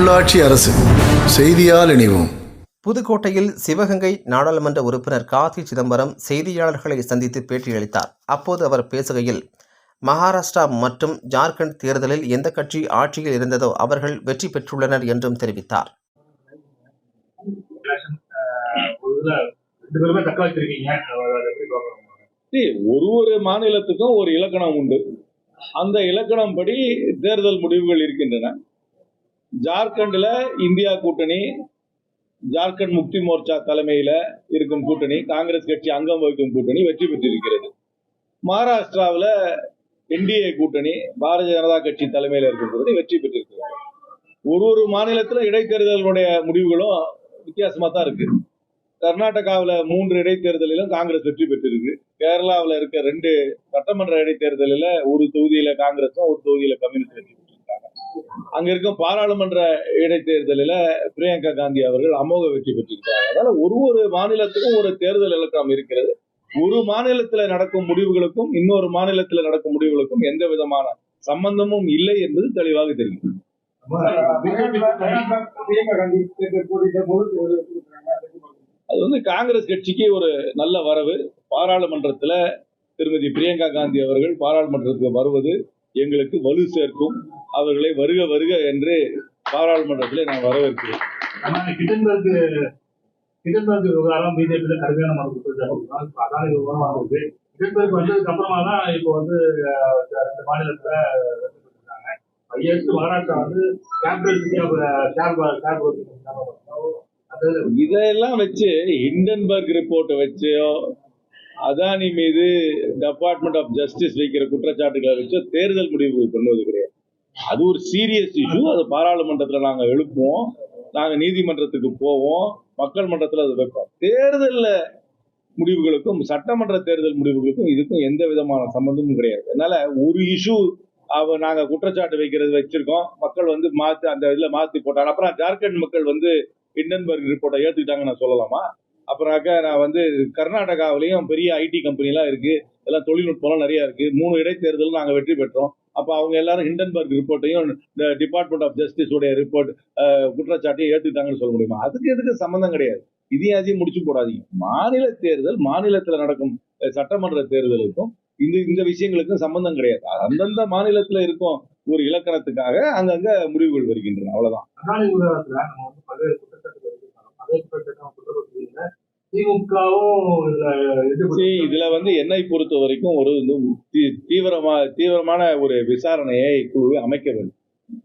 உள்ளாட்சி அரசு செய்தியால் இணைவோம். புதுக்கோட்டையில் சிவகங்கை நாடாளுமன்ற உறுப்பினர் கார்த்தி சிதம்பரம் செய்தியாளர்களை சந்தித்து பேட்டியளித்தார். அப்போது அவர் பேசுகையில் மகாராஷ்டிரா மற்றும் ஜார்க்கண்ட் தேர்தலில் எந்த கட்சி ஆட்சியில் இருந்ததோ அவர்கள் வெற்றி பெற்றுள்ளனர் என்றும் தெரிவித்தார். ஒரு ஒரு மாநிலத்துக்கும் ஒரு இலக்கணம் உண்டு. அந்த இலக்கணம் படி தேர்தல் முடிவுகள் இருக்கின்றன. ஜார்க்கண்ட்ல இந்தியா கூட்டணி ஜார்க்கண்ட் முக்தி மோர்ச்சா தலைமையில இருக்கும் கூட்டணி காங்கிரஸ் கட்சி அங்கம் வகிக்கும் கூட்டணி வெற்றி பெற்றிருக்கிறது. மகாராஷ்டிராவில் என்டிஏ கூட்டணி பாரதிய ஜனதா கட்சி தலைமையில் இருக்கும் கூட்டணி வெற்றி பெற்றிருக்கிறது. ஒரு ஒரு மாநிலத்தில் இடைத்தேர்தலுடைய முடிவுகளும் வித்தியாசமாக தான் இருக்கு. கர்நாடகாவில் மூன்று இடைத்தேர்தலிலும் காங்கிரஸ் வெற்றி பெற்றிருக்கு. கேரளாவில் இருக்க ரெண்டு சட்டமன்ற இடைத்தேர்தலில் ஒரு தொகுதியில் காங்கிரஸும் ஒரு தொகுதியில் கம்யூனிஸ்ட் கட்சி அங்க இருக்கும் பாராளுமன்ற இடைத்தேர்தலில் பிரியங்கா காந்தி அவர்கள் அமோக வெற்றி பெற்றிருக்காங்க அதனால ஒரு ஒரு மாநிலத்துக்கும் ஒரு தேர்தல் இலக்கம் இருக்கிறது. ஒரு மாநிலத்துல நடக்கும் முடிவுகளுக்கும் இன்னொரு மாநிலத்துல நடக்கும் முடிவுகளுக்கும் எந்த விதமான சம்பந்தமும் இல்லை என்பது தெளிவாக தெரியும் அது வந்து காங்கிரஸ் கட்சிக்கு ஒரு நல்ல வரவு. பாராளுமன்றத்துல திருமதி பிரியங்கா காந்தி அவர்கள் பாராளுமன்றத்துக்கு வருவது எங்களுக்கு வலு சேர்க்கும். அவர்களை வருக வருக என்று பாராளுமன்றத்திலே நான் வரவேற்கிறேன். கிட்டன்பர்க் விவகாரம் பிஜேபியில கடுமையான மனு கொடுத்துருக்காங்க. அதான விவகாரம் வருது கிட்டன்பர்க் வந்ததுக்கு அப்புறமா தான் இப்போ வந்து ரெண்டு மாநிலத்துல ஐஎஸ்ட் மகாராஷ்டிரா வந்து கேபிட்டல் சிட்டி ஆஃப் ஷேர் இதையெல்லாம் வச்சு ஹிண்டன்பர்க் ரிப்போர்ட்டை வச்சோ அதானி மீது டிபார்ட்மெண்ட் ஆஃப் ஜஸ்டிஸ் வைக்கிற குற்றச்சாட்டுகளை வச்சு தேர்தல் முடிவுகள் பண்ணுவது கிடையாது அது ஒரு சீரியஸ் இஷ்யூ அது பாராளுமன்றத்தில் நாங்கள் எழுப்புவோம். நாங்கள் நீதிமன்றத்துக்கு போவோம். மக்கள் மன்றத்தில் அது வைப்போம். தேர்தலில் முடிவுகளுக்கும் சட்டமன்ற தேர்தல் முடிவுகளுக்கும் இதுக்கும் எந்த விதமான சம்மந்தமும் கிடையாது. அதனால ஒரு இஷ்யூ அவ நாங்கள் குற்றச்சாட்டு வைக்கிறது வச்சிருக்கோம். மக்கள் வந்து மாற்றி அந்த இதில் மாற்றி போட்டாங்க. அப்புறம் ஜார்க்கண்ட் மக்கள் வந்து இண்டன்பர்க் ரிப்போர்ட்டை ஏற்றுக்கிட்டாங்க நான் சொல்லலாமா? அப்புறாக்க நான் வந்து கர்நாடகாவிலையும் பெரிய ஐடி கம்பெனிலாம் இருக்கு. எல்லாம் தொழில்நுட்பம்லாம் நிறைய இருக்கு. மூணு இடைத்தேர்தலும் நாங்கள் வெற்றி பெற்றோம். அப்போ அவங்க எல்லாரும் ஹிண்டன்பர்க் ரிப்போர்ட்டையும் இந்த டிபார்ட்மெண்ட் ஆஃப் ஜஸ்டிஸ் உடைய ரிப்போர்ட் குற்றச்சாட்டையும் ஏத்துக்கிட்டாங்கன்னு சொல்ல முடியுமா? அதுக்கு எதுக்கு சம்மந்தம் கிடையாது. இதையும் அதையும் முடிச்சு போடாதீங்க. மாநில தேர்தல் மாநிலத்தில் நடக்கும் சட்டமன்ற தேர்தலுக்கும் இந்த இந்த விஷயங்களுக்கும் சம்பந்தம் கிடையாது. அந்தந்த மாநிலத்துல இருக்கும் ஒரு இலக்கணத்துக்காக அங்கங்க முடிவுகள் வருகின்றன. அவ்வளவுதான். திமுகவும் இதுல வந்து என்னை பொறுத்த வரைக்கும் ஒரு தீவிரமா தீவிரமான ஒரு விசாரணையை குழுவை அமைக்க வேண்டும்.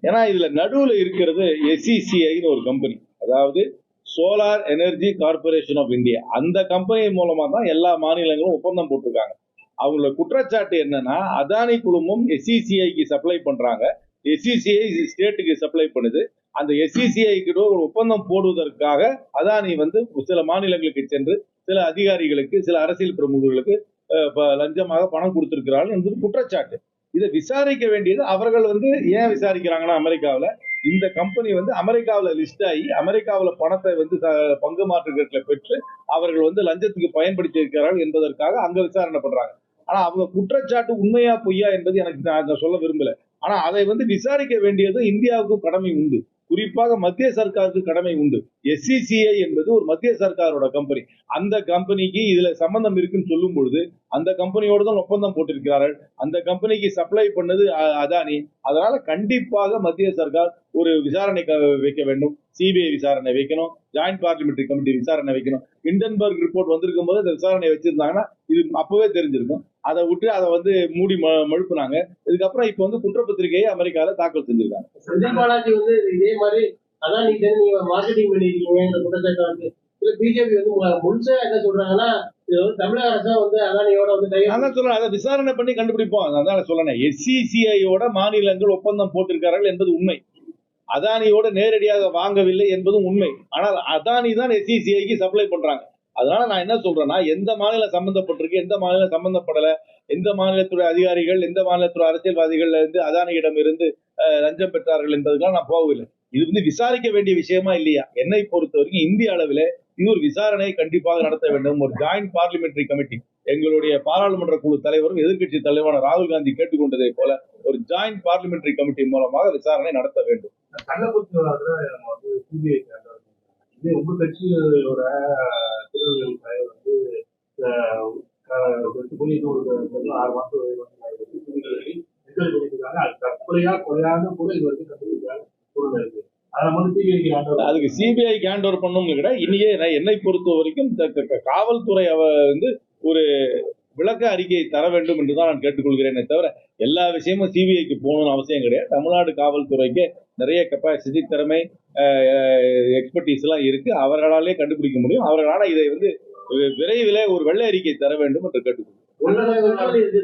ஏன்னா இதுல நடுவுல இருக்கிறது எஸ்இசிஐன்னு ஒரு கம்பெனி அதாவது solar energy corporation of India அந்த கம்பெனி மூலமா தான் எல்லா மாநிலங்களும் ஒப்பந்தம் போட்டிருக்காங்க. அவங்களோட குற்றச்சாட்டு என்னன்னா அதானி குழுமம் எஸ்இசிஐக்கு சப்ளை பண்றாங்க. எஸ்இசிஐ ஸ்டேட்டுக்கு சப்ளை பண்ணுது. அந்த எஸ்இசிஐ கிட்ட ஒரு ஒப்பந்தம் போடுவதற்காக அதானி வந்து சில மாநிலங்களுக்கு சென்று சில அதிகாரிகளுக்கு சில அரசியல் பிரமுகர்களுக்கு ப- லஞ்சமாக பணம் கொடுத்திருக்கிறார்கள் என்பது குற்றச்சாட்டு. இதை விசாரிக்க வேண்டியது அவர்கள் வந்து ஏன் விசாரிக்கிறாங்கன்னா அமெரிக்காவில்? இந்த கம்பெனி வந்து அமெரிக்காவில் லிஸ்ட் ஆகி அமெரிக்காவில் பணத்தை வந்து பங்கு மாற்றுகளை பெற்று அவர்கள் வந்து லஞ்சத்துக்கு பயன்படுத்தி இருக்கிறார்கள் என்பதற்காக அங்கே விசாரணை பண்றாங்க. ஆனா அவங்க குற்றச்சாட்டு உண்மையா பொய்யா என்பது எனக்கு நான் நான் சொல்ல விரும்பல. ஆனா அதை வந்து விசாரிக்க வேண்டியது இந்தியாவுக்கும் கடமை உண்டு. குறிப்பாக மத்திய சர்க்காருக்கு கடமை உண்டு. எஸ்சிசிஐ என்பது ஒரு மத்திய சர்க்காரோட கம்பெனி அந்த கம்பெனிக்கு இதுல சம்பந்தம் இருக்குன்னு சொல்லும் பொழுது அந்த கம்பெனியோட தான் ஒப்பந்தம் போட்டிருக்கிறார்கள். அந்த கம்பெனிக்கு சப்ளை பண்ணது அதானி. அதனால கண்டிப்பாக மத்திய சர்க்கார் ஒரு விசாரணை வைக்க வேண்டும். சிபிஐ விசாரணை வைக்கணும். ஜாயிண்ட் பார்லிமெண்ட்ரி கமிட்டி விசாரணை வைக்கணும். இண்டன்பர்க் ரிப்போர்ட் வந்திருக்கும் போது இந்த விசாரணை வச்சிருந்தாங்கன்னா இது அப்பவே தெரிஞ்சிருக்கும். அதை விட்டு அதை வந்து மூடி மழுப்புனாங்க. இதுக்கப்புறம் இப்போ வந்து குற்றப்பத்திரிகையை அமெரிக்கால தாக்கல் செஞ்சிருக்காங்க. செந்தில் பாலாஜி வந்து இதே மாதிரி அதான் நீங்க நீங்க மார்க்கெட்டிங் பண்ணிருக்கீங்க குற்றச்சாட்டு வந்து இல்ல பிஜேபி வந்து முழுசா என்ன சொல்றாங்கன்னா தமிழக அரசா வந்து அதானியோட வந்து நான் கையெழுத்து தான் சொல்றேன் அதை விசாரணை பண்ணி கண்டுபிடிப்போம். அதான் சொல்லணும் எஸ்சிசிஐயோட மாநிலங்கள் ஒப்பந்தம் போட்டிருக்கிறார்கள் என்பது உண்மை. அதானியோட நேரடியாக வாங்கவில்லை என்பதும் உண்மை. ஆனால் அதானி தான் எஸ்சிசிஐக்கு சப்ளை பண்றாங்க. அதனால நான் என்ன சொல்றேன்னா எந்த மாநிலம் சம்பந்தப்பட்டிருக்கு எந்த மாநிலம் சம்பந்தப்படல எந்த மாநிலத்துடைய அதிகாரிகள் எந்த மாநிலத்துடைய அரசியல்வாதிகள் இருந்து அதானியிடம் இருந்து லஞ்சம் பெற்றார்கள் என்பதுக்கெல்லாம் நான் போகவில்லை. இது வந்து விசாரிக்க வேண்டிய விஷயமா இல்லையா? என்னை பொறுத்த வரைக்கும் இந்திய அளவில் இது ஒரு விசாரணை கண்டிப்பாக நடத்த வேண்டும். ஒரு ஜாயிண்ட் பார்லிமெண்டரி கமிட்டி எங்களுடைய பாராளுமன்ற குழு தலைவரும் எதிர்க்கட்சி தலைவரான ராகுல் காந்தி கேட்டுக்கொண்டதை போல ஒரு ஜாயிண்ட் பார்லிமெண்டரி கமிட்டி மூலமாக விசாரணை நடத்த வேண்டும். இதே உங்க கட்சியோட திருநெல்வேலி தலைவர் வந்து அஹ், அஹ், ஒரு ஆறு மாசம் தற்கொலையா கொலையாக கூட இது வரைக்கும் கண்டுபிடிக்காத சூழ்நிலை இருக்கு. அதை சிபிஐக்கு அதுக்கு சிபிஐ ஹேண்ட் ஓவர் பண்ணும் கிட்ட இனியே என்னை பொறுத்த வரைக்கும் காவல்துறை அவ வந்து ஒரு விளக்க அறிக்கையை தர வேண்டும் என்று தான் நான் கேட்டுக்கொள்கிறேனே தவிர எல்லா விஷயமும் சிபிஐக்கு போகணும்னு அவசியம் கிடையாது. தமிழ்நாடு காவல்துறைக்கு நிறைய கெப்பாசிட்டி திறமை எக்ஸ்பர்டீஸ் எல்லாம் இருக்கு. அவர்களாலே கண்டுபிடிக்க முடியும். அவர்களால இதை வந்து விரைவிலே ஒரு வெள்ளை அறிக்கை தர வேண்டும் என்று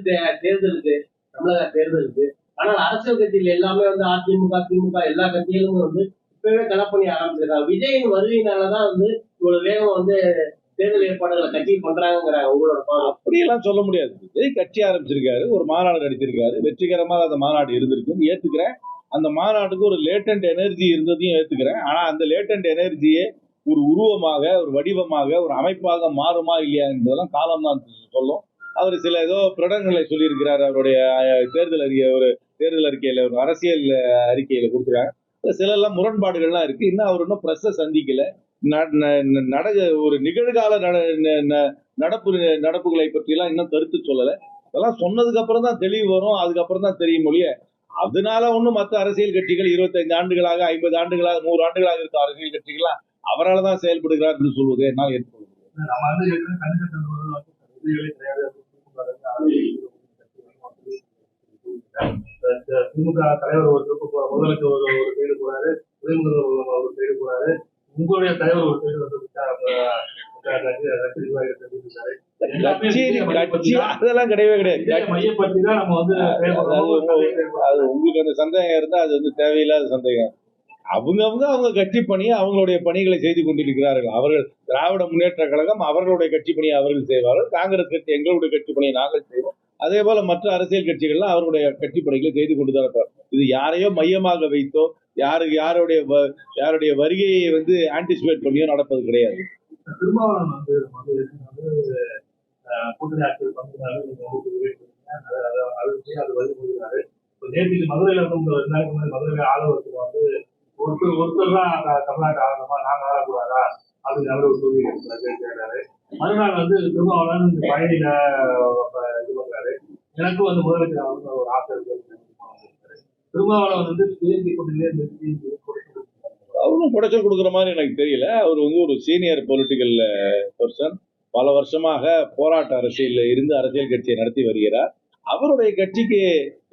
தே- தேர்தலுக்கு தமிழக தேர்தலுக்கு. ஆனால் அரசியல் கட்சிகள் எல்லாமே வந்து அதிமுக திமுக எல்லா கட்சிகளும் வந்து இப்பவே களப்பணி ஆரம்பிச்சிருக்காங்க. விஜயின் வருகையினாலதான் வந்து இவ்வளவு வேகம் வந்து தேர்தல் ஏற்பாடுகளை கட்சி பண்றாங்கிறாங்க உங்களோட அப்படியெல்லாம் சொல்ல முடியாது. விஜய் கட்சி ஆரம்பிச்சிருக்காரு. ஒரு மாநாடு நடத்திருக்காரு வெற்றிகரமாக அந்த மாநாடு இருந்திருக்கு. ஏத்துக்கிறேன். அந்த மாநாட்டுக்கு ஒரு லேட்டன்ட் எனர்ஜி இருந்ததையும் ஏற்றுக்கிறேன் ஆனால் அந்த லேட்டன்ட் எனர்ஜியே ஒரு உருவமாக ஒரு வடிவமாக ஒரு அமைப்பாக மாறுமா இல்லையா என்பதெல்லாம் காலம் தான் சொல்லும். அவர் சில ஏதோ பிரடங்களை சொல்லியிருக்கிறார். அவருடைய தேர்தல் அறிக்கை ஒரு தேர்தல் அறிக்கையில் ஒரு அரசியல் அறிக்கையில் கொடுத்துருக்காங்க சில எல்லாம் முரண்பாடுகள்லாம் இருக்குது இன்னும் அவர் இன்னும் ப்ரெஸ்ஸை சந்திக்கல. ந- ந- நட ஒரு நிகழ்கால நட- ந- ந- நடப்பு நடப்புகளை பற்றிலாம் இன்னும் கருத்து சொல்லலை. அதெல்லாம் சொன்னதுக்கு அப்புறம் தான் தெளிவு வரும். அதுக்கப்புறம் தான் தெரியும் மொழிய அதனால ஒன்றும் மற்ற அரசியல் கட்சிகள் இருபத்தைந்து ஆண்டுகளாக ஐம்பது ஆண்டுகளாக நூறு ஆண்டுகளாக இருக்க அரசியல் கட்சிகள்லாம் அவரால் தான் செயல்படுகிறார் என்று சொல்வது என்னால் ஏற்றுக்கொள்ள வந்து கிடையாது திமுக தலைவர் ஒரு முதலமைச்சர் ஒரு ஒரு சைடு போறாரு துணை முதல்வர் ஒரு சைடு போறாரு உங்களுடைய தலைவர் ஒரு சைடு வந்து அதெல்லாம் கிடையவே கிடையாது. உங்களுக்கு அந்த சந்தேகம் இருந்தா அது வந்து தேவையில்லாத சந்தேகம். அவங்கவங்க அவங்க கட்சி பணியை அவங்களுடைய பணிகளை செய்து கொண்டிருக்கிறார்கள். அவர்கள் திராவிட முன்னேற்ற கழகம் அவர்களுடைய கட்சி பணியை அவர்கள் செய்வார்கள். காங்கிரஸ் கட்சி எங்களுடைய கட்சி பணியை நாங்கள் செய்வோம். அதே போல மற்ற அரசியல் கட்சிகள்லாம் அவருடைய கட்சி பணிகளை செய்து கொண்டு தான் இருப்பார். இது யாரையோ மையமாக வைத்தோ யாரு யாருடைய வ- யாருடைய வருகையை வந்து ஆன்டிசிபேட் பண்ணியோ நடப்பது கிடையாது. திருமாவளவன் வந்து நம்ம வந்து ஏற்கனவே வந்து அஹ், கூட்டணி ஆட்சியில் பங்குனாரு வந்து நேற்றுக்கு மதுரையில வந்து இந்த ரெண்டு நாளைக்கு வந்து ஒருத்தர் ஒருத்தர் தான் த- தமிழ்நாட்டு ஆளணுமா நாங்க ஆளக்கூடாதா? அப்படின்னு அவர் ஒரு கேள்வி கேட்கிறாரு மறுநாள் வந்து திருமாவளவன் இந்த பயணியில அஹ், இது பண்றாரு எனக்கும் வந்து முதலமைச்சர் ஆகணும்னு ஒரு ஆசை இருக்கு. திருமாவளவன் வந்து தேர்தல் கூட்டணியிலே நிறுத்தி அவரும் குடைச்சல் கொடுக்குற மாதிரி எனக்கு தெரியல. அவர் வந்து ஒரு சீனியர் பொலிட்டிக்கல் பர்சன் பல வருஷமாக போராட்ட அரசியலில் இருந்து அரசியல் கட்சியை நடத்தி வருகிறார். அவருடைய கட்சிக்கு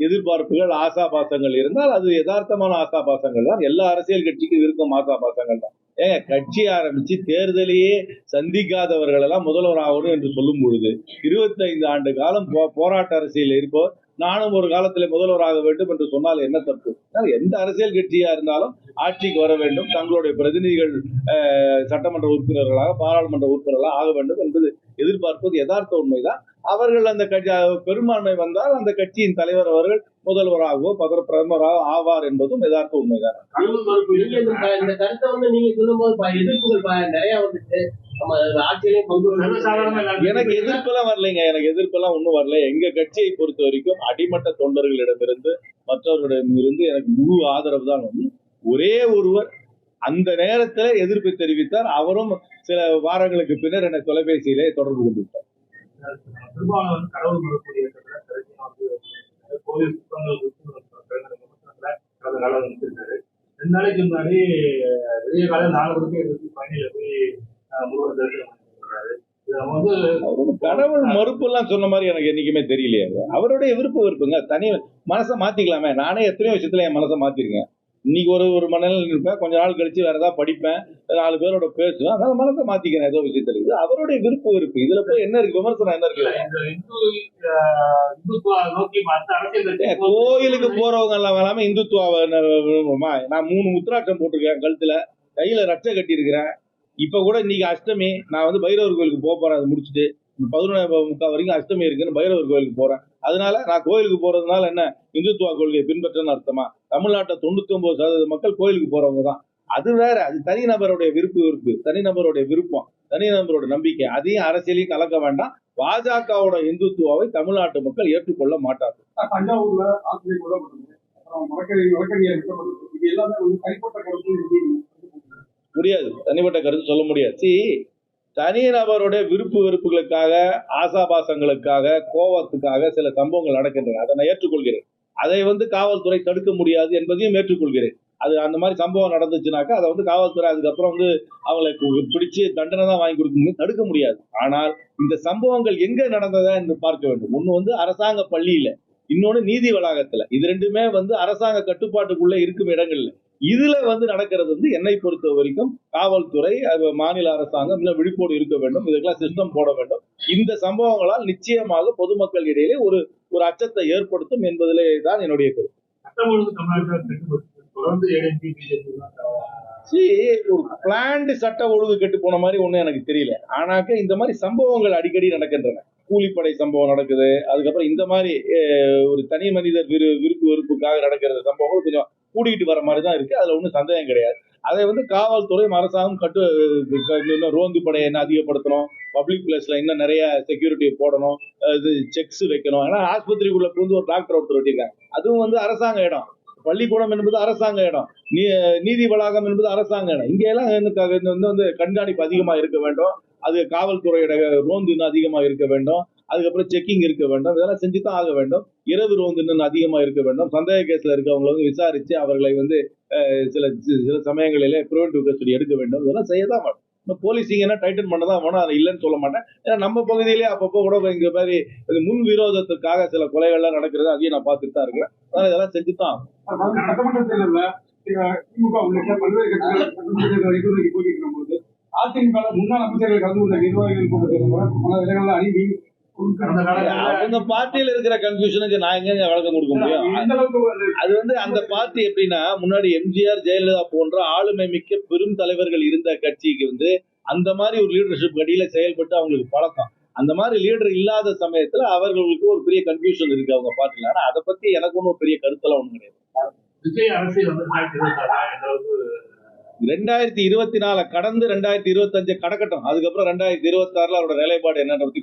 எதிர்பார்ப்புகள் ஆசாபாசங்கள் இருந்தால் அது யதார்த்தமான ஆசாபாசங்கள் தான். எல்லா அரசியல் கட்சிக்கும் இருக்கும் ஆசாபாசங்கள் தான். ஏ கட்சி ஆரம்பிச்சு தேர்தலையே சந்திக்காதவர்கள் எல்லாம் முதல்வர் ஆகணும் என்று சொல்லும் பொழுது இருபத்தைந்து ஆண்டு காலம் போ- போராட்ட அரசியல் இருப்போர் நானும் ஒரு காலத்தில் முதல்வராக வேண்டும் என்று சொன்னால் என்ன தப்பு? எந்த அரசியல் கட்சியா இருந்தாலும் ஆட்சிக்கு வர வேண்டும். தங்களுடைய பிரதிநிதிகள் சட்டமன்ற உறுப்பினர்களாக பாராளுமன்ற உறுப்பினர்களாக ஆக வேண்டும் என்பது எதிர்பார்ப்பது யதார்த்த உண்மைதான். அவர்கள் அந்த கட்சி பெரும்பான்மை வந்தால் அந்த கட்சியின் தலைவர் அவர்கள் முதல்வராகவோ பதர பிரதமராக ஆவார் என்பதும் யதார்த்த உண்மைதான். இந்த கருத்தை வந்து நீங்க சொல்லும்போது ப- எதிர்ப்புகள் நிறைய எல்லாருக்கும் எனக்கு எதிர்ப்பெல்லாம் வரலைங்க. எனக்கு எதிர்ப்பெல்லாம் ஒன்றும் வரல. எங்க கட்சியை பொறுத்த வரைக்கும் அடிமட்ட தொண்டர்களிடமிருந்து மற்றவர்களிடமிருந்து எனக்கு முழு ஆதரவு தான் வந்து ஒரே ஒருவர் அந்த நேரத்துல எதிர்ப்பு தெரிவித்தார். அவரும் சில வாரங்களுக்கு பின்னர் என்னை தொலைபேசியிலே தொடர்பு கொண்டு விட்டார். திருமாவளவன் வந்து கடவுள் மறுப்பு கோவில் புத்தகங்கள் காலம் ரெண்டு நாளைக்கு முன்னாடி வெளிய காலையில் நாலு மணிக்கு எடுத்து பயணியில போய் முருகன் தரிசனம் பண்ணிருக்காரு வந்து கடவுள் மறுப்பு எல்லாம் சொன்ன மாதிரி எனக்கு என்னைக்குமே தெரியலையே. அவருடைய விருப்ப விருப்பங்க தனி மனசை மாத்திக்கலாமே. நானே எத்தனையோ விஷயத்துல என் மனசை மாத்திருக்கேன். இன்னைக்கு ஒரு ஒரு மனநிலை இருப்பேன். கொஞ்ச நாள் கழிச்சு வேற ஏதாவது படிப்பேன். நாலு பேரோட பேசுவேன் அதனால மனசை மாத்திக்கிறேன் ஏதோ விஷயத்துல. இது அவருடைய விருப்ப விருப்பு இதுல போய் என்ன இருக்கு? விமர்சனம் என்ன இருக்கு? இந்துத்துவ கோயிலுக்கு போறவங்க எல்லாம் வேணாம இந்துத்துவாவை விரும்புமா? நான் மூணு முத்திராட்சம் போட்டிருக்கேன் கழுத்துல. கையில ரச்சை கட்டியிருக்கிறேன். இப்ப கூட இன்னைக்கு அஷ்டமி. நான் வந்து பைரவர் கோயிலுக்கு போக போறேன். அதை முடிச்சுட்டு பதினொன்று முக்கால் வரைக்கும் அஷ்டமி இருக்குன்னு பைரவர் கோயிலுக்கு போறேன். அதனால நான் கோயிலுக்கு போறதுனால என்ன? இந்துத்துவ கொள்கையை பின்பற்றன்னு அர்த்தமா? தமிழ்நாட்டில் தொண்ணூத்தி ஒன்பது சதவீத மக்கள் கோயிலுக்கு போறவங்க தான் அது வேற அது தனிநபருடைய விருப்பு விருப்பு தனிநபருடைய விருப்பம் தனிநபரோட நம்பிக்கை. அதையும் அரசியலையும் கலக்க வேண்டாம். பாஜகவோட இந்துத்துவாவை தமிழ்நாட்டு மக்கள் ஏற்றுக்கொள்ள மாட்டார்கள். தஞ்சாவூர்ல முடியாது. தனிப்பட்ட கருத்து சொல்ல முடியாது. சி தனி நபருடைய விருப்பு வெறுப்புகளுக்காக ஆசாபாசங்களுக்காக கோபத்துக்காக சில சம்பவங்கள் நடக்கின்றன. அதை நான் ஏற்றுக்கொள்கிறேன். அதை வந்து காவல்துறை தடுக்க முடியாது என்பதையும் ஏற்றுக்கொள்கிறேன். அது அந்த மாதிரி சம்பவம் நடந்துச்சுனாக்கா அதை வந்து காவல்துறை அதுக்கப்புறம் வந்து அவங்களை கு- பிடிச்சு தண்டனை தான் வாங்கி கொடுக்க தடுக்க முடியாது. ஆனால் இந்த சம்பவங்கள் எங்க நடந்ததா என்று பார்க்க வேண்டும். ஒன்று வந்து அரசாங்க பள்ளியில இன்னொன்று நீதி வளாகத்துல. இது ரெண்டுமே வந்து அரசாங்க கட்டுப்பாட்டுக்குள்ள இருக்கும் இடங்கள்ல. இதுல வந்து நடக்கிறது வந்து என்னை பொறுத்த வரைக்கும் காவல்துறை மாநில அரசாங்கம் இன்னும் விழிப்போடு இருக்க வேண்டும். இதுக்கெல்லாம் சிஸ்டம் போட வேண்டும். இந்த சம்பவங்களால் நிச்சயமாக பொதுமக்கள் இடையிலே ஒரு ஒரு அச்சத்தை ஏற்படுத்தும் என்பதிலே தான் என்னுடைய கருத்து. ஒரு பிளான்டு சட்ட ஒழுங்கு கெட்டு போன மாதிரி ஒண்ணும் எனக்கு தெரியல. ஆனாக்க இந்த மாதிரி சம்பவங்கள் அடிக்கடி நடக்கின்றன. கூலிப்படை சம்பவம் நடக்குது. அதுக்கப்புறம் இந்த மாதிரி ஒரு தனி மனிதர் விரு விருப்பு வெறுப்புக்காக நடக்கிற சம்பவங்கள் கொஞ்சம் கூடிக்கிட்டு வர மாதிரி தான் இருக்கு. அதுல ஒன்றும் சந்தேகம் கிடையாது. அதை வந்து காவல்துறையும் அரசாங்கம் கட்டு இன்னும் ரோந்து படையை என்ன அதிகப்படுத்தணும்? பப்ளிக் பிளேஸ்ல இன்னும் நிறைய செக்யூரிட்டி போடணும். இது செக்ஸ் வைக்கணும். ஏன்னா ஆஸ்பத்திரிக்குள்ள புகுந்து ஒரு டாக்டர் ஒருத்தர் வச்சிருக்காங்க அதுவும் வந்து அரசாங்க இடம். பள்ளிக்கூடம் என்பது அரசாங்க இடம். நீ நீதி வளாகம் என்பது அரசாங்க இடம். இங்கே எல்லாம் வந்து கண்காணிப்பு அதிகமாக இருக்க வேண்டும். அது காவல்துறையோட ரோந்து இன்னும் அதிகமாக இருக்க வேண்டும். அதுக்கப்புறம் செக்கிங் இருக்க வேண்டும். இதெல்லாம் செஞ்சு தான் ஆக வேண்டும். இரவு ரோந்து இன்னும் அதிகமா இருக்க வேண்டும். சந்தேக கேஸ்ல இருக்கவங்களை வந்து விசாரிச்சு அவர்களை வந்து சில சில சமயங்களிலே ப்ரிவென்டிவ் கஸ்டடி எடுக்க வேண்டும். இதெல்லாம் செய்ய தான் வேணும் போலீசிங் என்ன டைட்டன் பண்ண தான் வேணும். அதை இல்லைன்னு சொல்ல மாட்டேன். ஏன்னா நம்ம பகுதியிலே அப்பப்போ கூட இந்த மாதிரி முன் விரோதத்துக்காக சில கொலைகள்லாம் நடக்கிறது அதையும் நான் பார்த்துட்டு தான் இருக்கிறேன். அதனால இதெல்லாம் செஞ்சு தான் திமுக உள்ளிட்ட பல்வேறு கட்சிகள் போது அதிமுக முன்னாள் அமைச்சர்கள் கலந்து கொண்ட நிர்வாகிகள் கூட பல இடங்கள்ல அணுகி அவங்க பார்ட்டியில இருக்கிற கன்ஃபியூஷனுக்கு நான் எங்க விளக்கம் கொடுக்க முடியும்? அது வந்து அந்த பார்ட்டி எப்படின்னா முன்னாடி எம்ஜிஆர் ஜெயலலிதா போன்ற ஆளுமை மிக்க பெரும் தலைவர்கள் இருந்த கட்சிக்கு வந்து அந்த மாதிரி ஒரு லீடர்ஷிப் அடியில செயல்பட்டு அவங்களுக்கு பழக்கம். அந்த மாதிரி லீடர் இல்லாத சமயத்துல அவர்களுக்கு ஒரு பெரிய கன்ஃபியூஷன் இருக்கு அவங்க பார்ட்டில ஆனா அதை பத்தி எனக்கு ஒன்றும் பெரிய கருத்தெல்லாம் ஒண்ணும் கிடையாது. விஜய் அரசியல் வந்து ரெண்டாயிரத்தி இருபத்தி நாலு கடந்து ரெண்டாயிரத்தி இருபத்தஞ்சு கடக்கட்டும். அதுக்கப்புறம் ரெண்டாயிரத்தி இருபத்தி ஆறுல அவரோட நிலைப்பாடு என்னன்ற பத்தி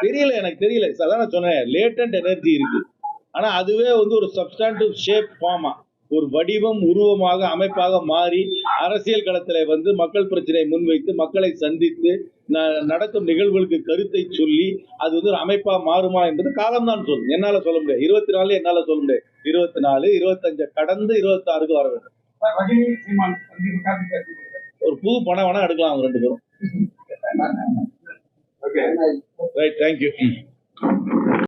தெரியல எனக்கு தெரியல. அதான் நான் சொன்னேன். லேட்டன்ட் எனர்ஜி இருக்கு. ஆனா அதுவே வந்து ஒரு சப்ஸ்டாண்டிவ் ஷேப் ஃபார்மா ஒரு வடிவம் உருவமாக அமைப்பாக மாறி அரசியல் களத்துல வந்து மக்கள் பிரச்சனையை முன்வைத்து மக்களை சந்தித்து ந- நடக்கும் நிகழ்வுகளுக்கு கருத்தை சொல்லி அது வந்து ஒரு அமைப்பா மாறுமா என்பது காலம்தான் சொல்லும். என்னால சொல்ல முடியாது. இருபத்தி நாலு என்னால சொல்ல முடியாது. இருபத்தி நாலு இருபத்தஞ்சு கடந்து இருபத்தி ஆறுக்கு வர வேண்டும். ரஜினி சீமான் ஒரு புது படம் வேணா எடுக்கலாம் அவங்க ரெண்டு பேரும். Okay right thank you